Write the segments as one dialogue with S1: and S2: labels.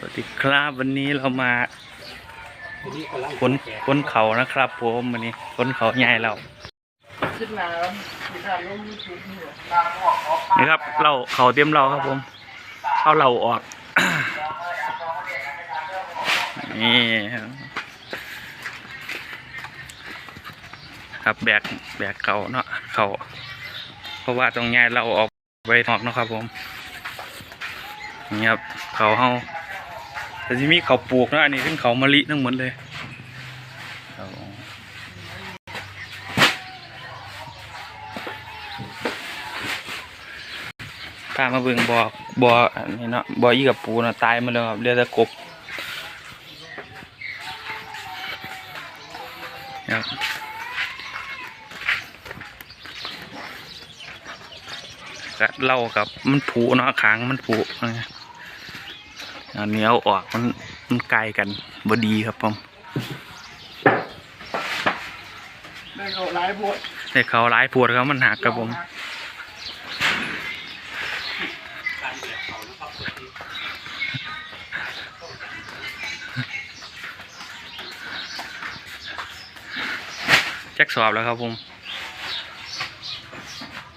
S1: สวัสดีครับวันนี้เรามา
S2: ทีนี้กำลัง
S1: ค้นค้นเขานะครับผมวันนี้ค้นเขาใหญ่เรา
S3: ขึ้นมาแล้วมีการลงยูทูบนี่หรอตามอ
S1: นี่ครับ เราเขาเตรียมเราครับผมเอาเราออกนี่ครับแบกแบกเขาเนาะเขาเพราะว่าตรงใหญ่เราออกไว้นอกนะครับผมนี่ครับเขาเฮา แต่ที่มีเขาปลูกนะอันนี้เป็นเขามะลิทั้งหมดเลยครับผมพามาเบิ่งบ่อบ่ออันนี้เนาะบ่ออีกับปูเนาะตายมาแล้วครับเหลือแต่กบครับก็เล่ากับมันผูเนาะขางมันผูนนี้ เอาออกมันมันไกลกันบ่ดีครับผม
S3: ได้เขาไลฟ์บท
S1: แต่เขาหลายปวดครับมันหักครับผมแจ็คสอบแล้วครับผม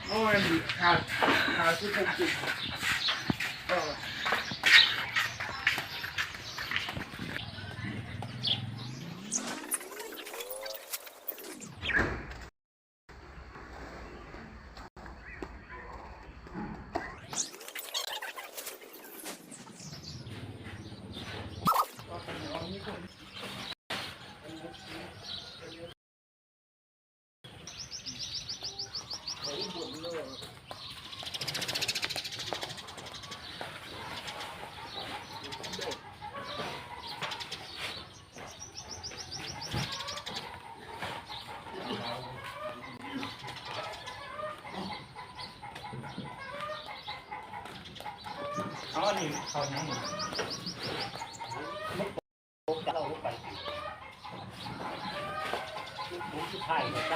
S3: โอ้ยขาดขาดที่ผมจิ ตก็
S1: อ๋อนี่เขายัง
S2: เจ้าไป บุกที่ไท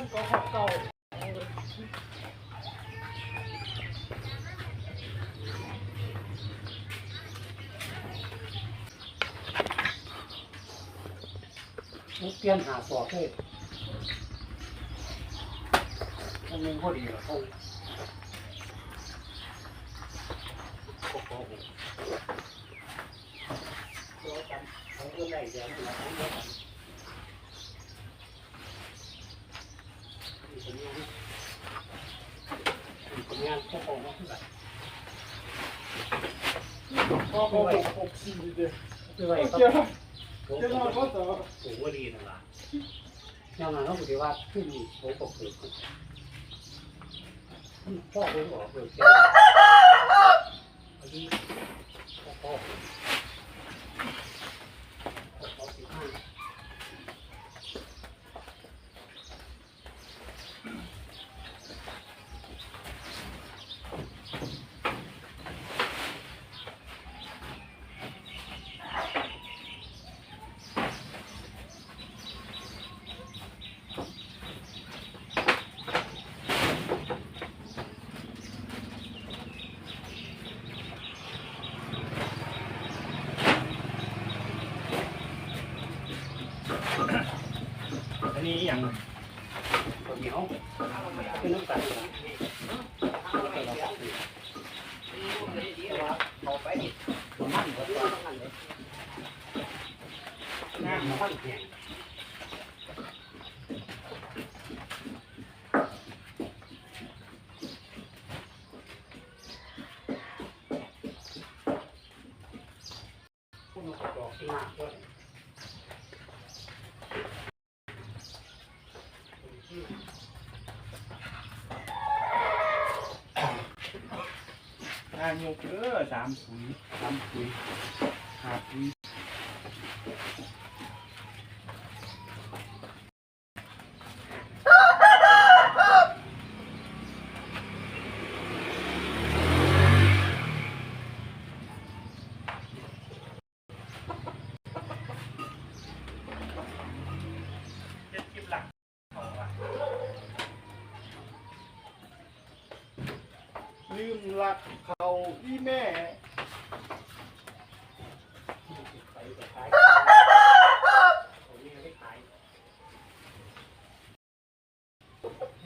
S3: มันก็ขับเก่า
S2: มุกเตี้ยนหาสอบเลยมันมึงพอดีเหรอเขาเดียวเราของเดียวกันมีผลงานมีผลงานพวกของเขาเท่าไหร่
S3: พ่ อหกหกสี่เดียว
S2: คือไว้ก็
S3: เจ้า
S2: ผม
S3: เจ้าพ่อต่อ
S2: สูงว่าดีนะล่ะแนวนั้นเขาบอกว่าขึ้นผมก็เกิดพ่อผมบอกเกิดแค่อันนี้พ่อพ่อพ่อสิบห้า
S1: อันนี้อย่าง
S2: ตัวเหนียวเป็นน้ำตาลเอาไปตัวมันก็ตัวมันเลยน้ำมันแข็งคุณเอาดอกที่มากด้วย
S1: อ่ายกเด้อสามปุ๋ยสามปุ๋ยหาปุ๋ย
S3: ลืมหลัก เขาที่แม่
S2: ไปไปขายผมนี่ไม่ขาย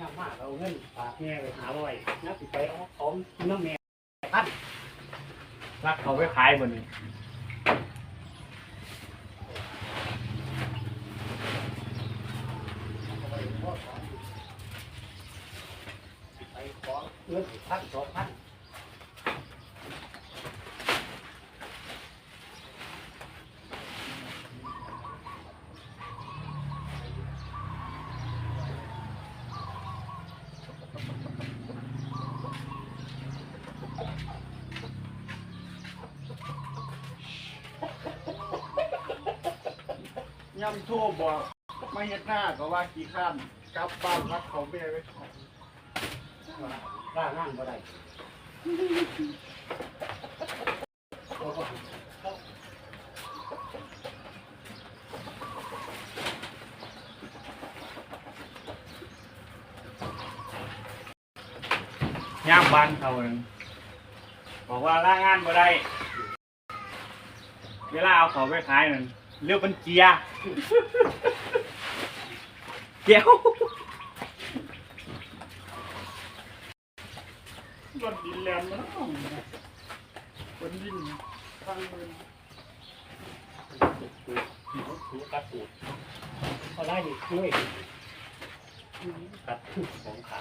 S2: ยากมากเราเงินฝากแม่ไปหาบ่อยนักสิไปเอาของน้องแม่พัน
S1: รักเขาไปขายบนนี้
S2: ไปขอเงินพันสองพัน
S3: ย่ำโทรบอกไม่เห็นหน้าก็ว่ากี่ขั้นกลับบ้านรักเขาแม่ไว้ก่อน
S2: ร่างนั่งก็ได้
S1: ย่ามบ้านเขาเองบอกว่าล่างานบ่ได้ เวลาเอาเขาไปขายนั่น เรียกเป็นเกียร์เกียว
S3: รถดินแลนด์มันต้องคนดินทางเมือง
S2: ถูกกัดสูตรเขาได้ดีช่วยกัดของขา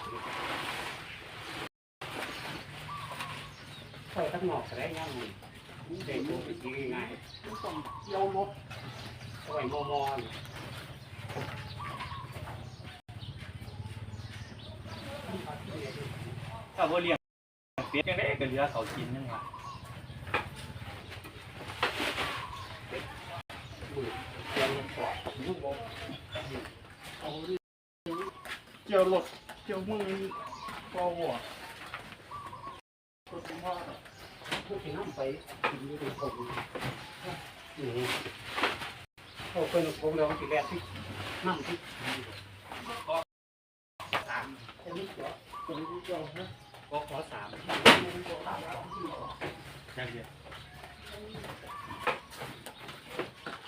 S2: ใส่ตั้งหนอกได้ยังไง เด็กดูดีง่าย
S3: มันต้องเกี่ยวรถ
S2: สมัยมอมอน
S1: ถ้าบ่เลี้ยงเป็ดยังได้ก็เหลือเขากินนั่นล่ะ
S2: มือเตียงปอดลูกบอล
S3: เอาดิเกี่ยวรถเกี่ยวมือพอหัวรถว่า
S2: พ ดถึงน้ำไปกินอยู่ตรงผมนี่เขาเป็นผมแล้วทีแรกที่น้ำที่สามแค่นี้ก็
S3: คนที่เกี่ยวนะ
S2: ก็ขอสาม
S1: จังเดียว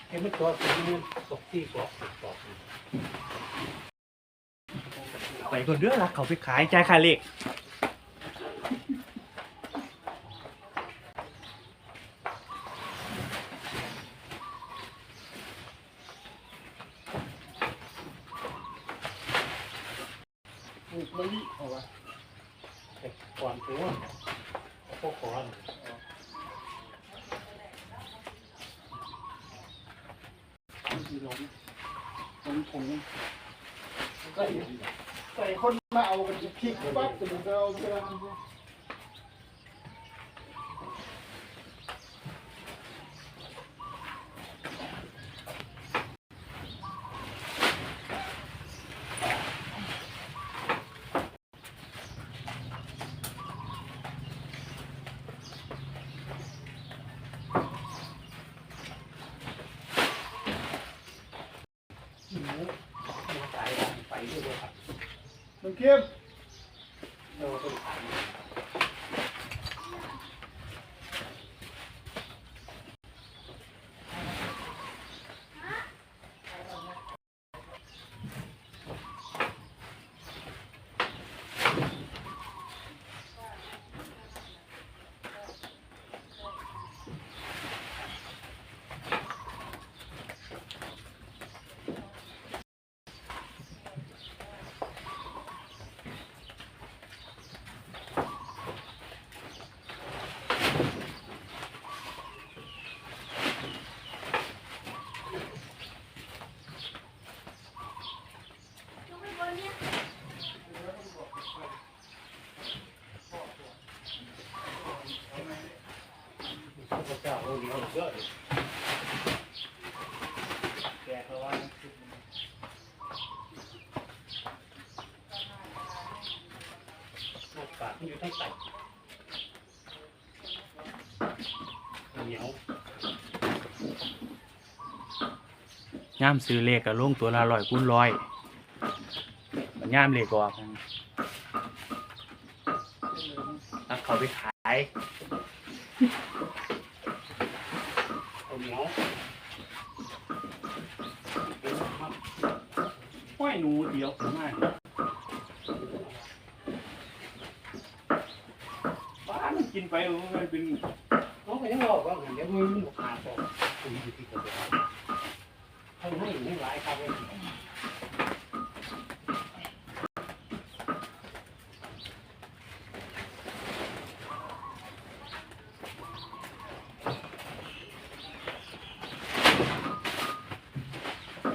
S2: เห็นมันตัวสีมันตกที่กรอบกรอบ
S1: ไปคนเด้อรักเขาไปขายใจ่ายค่าเลข
S3: มะลิเอาวะ
S2: แต่ก่อน ตัวพวกก่อน
S3: สีหลงลงผงใส่ใส่คนมาเอากันพริกปั๊บจะมันเอาเวลา
S2: หมูมาขายไปด้วยเลยครับ
S3: มันเข้ม
S2: เราต้องขาย พระเจ้าเราเดียวเยอะเลยแกเขาว่าโอกาสที่อยู่ทั้งใส่เห นียว
S1: ย่ามซื้อเลขกับลงตัวละร้อยคูณร้อยมันย่ามเลขออกนะแล้วเขาไปขาย
S2: เอาเหนียวเป็นมัด
S1: ห้อยหนูเดียวมากบ้านกินไปมันเป็น
S2: น้อง ก็ยังบอกว่าเดี๋ยวมือมันหมดขาดตัวคุยอยู่ที่กระเบื้องเขาให้ไม่หลายครับเลย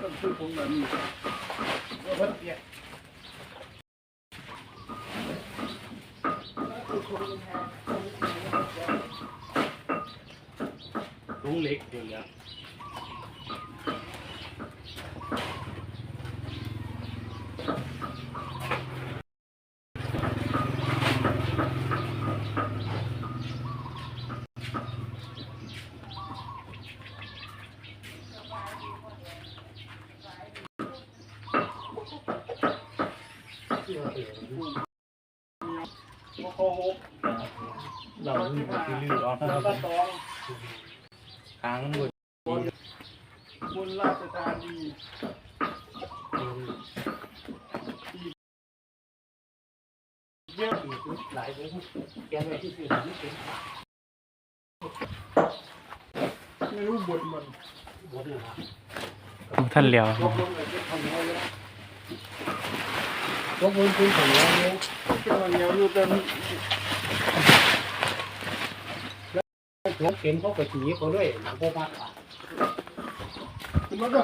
S3: ต้องซื้อผงแบบนี้ว่าเพิ่นเปียก
S2: ลุงเล็กเดียว
S3: มะโคหก
S1: เราที่ลือออก
S3: แล้วก็ตอง
S1: ทางมันหมด
S3: บนบนราชธานีเยอะ
S2: หลายเลยแกไปที่สื่อนี่เป็น
S3: ไม่รู้บนมัน
S2: บนนะครับ
S1: ท่านเหลียว
S2: ลบลงเลยเป็นคนเดียวเลยลบลงเป็นคนเดียวเลย
S3: เป็นวันเหนี ย
S2: กเข็นเขาก็จีเขาด้วยหนังโบมาก
S3: มันก็